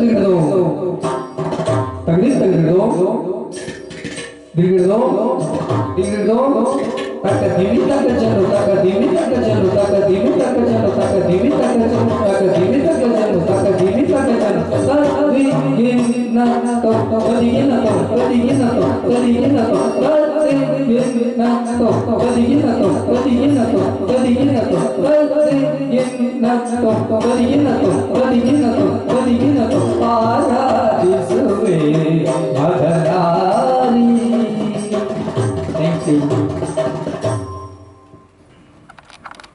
गिरदो तगड़ी से गिरदो गिरदो गिरदो तक धीमी तक चलो तक धीमी तक चलो तक धीमी तक चलो तक धीमी तक चलो तक धीमी तक चलो तक धीमी तक चलो तभी गिरना तो तभी गिरना तो तभी गिरना तो तभी गिरना तो तभी गिरना तो तभी गिरना तो तभी गिरना तो तभी गिरना तो तभी गिरना तो तभी गिरना तो तभी गिरना तो तभी गिरना